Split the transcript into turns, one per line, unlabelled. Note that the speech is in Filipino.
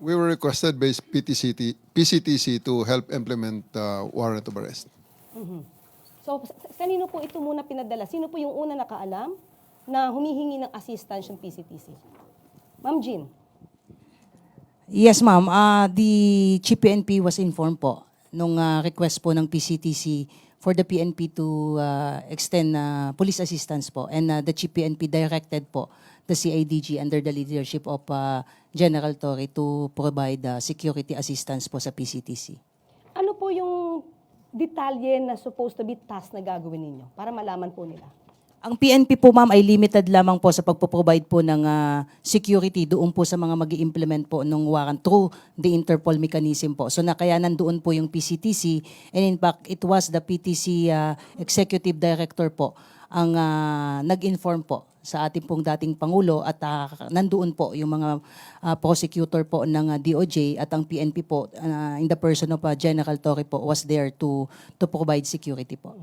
We were requested by PTCT, PCTC to help implement uh, warrant of arrest.
So, s- kanino po ito muna pinadala? Sino po yung una nakaalam na humihingi ng assistance yung PCTC? Ma'am Jean.
Yes, ma'am. Uh, the Chief PNP was informed po nung uh, request po ng PCTC for the PNP to uh, extend uh, police assistance po. And uh, the Chief PNP directed po the CIDG under the leadership of uh, General Torre to provide uh, security assistance po sa PCTC.
Ano po yung detalye na supposed to be task na gagawin ninyo para malaman po nila?
Ang PNP po ma'am ay limited lamang po sa pagpo-provide po ng ah, security doon po sa mga mag implement po ng warrant through the Interpol mechanism po. So na kaya nandoon po yung PCTC and in fact it was the PTC ah, Executive Director po ang ah, nag-inform po sa ating pong dating Pangulo at ah, nandoon po yung mga ah, prosecutor po ng ah, DOJ at ang PNP po ah, in the person of ah, General Torre po was there to to provide security po.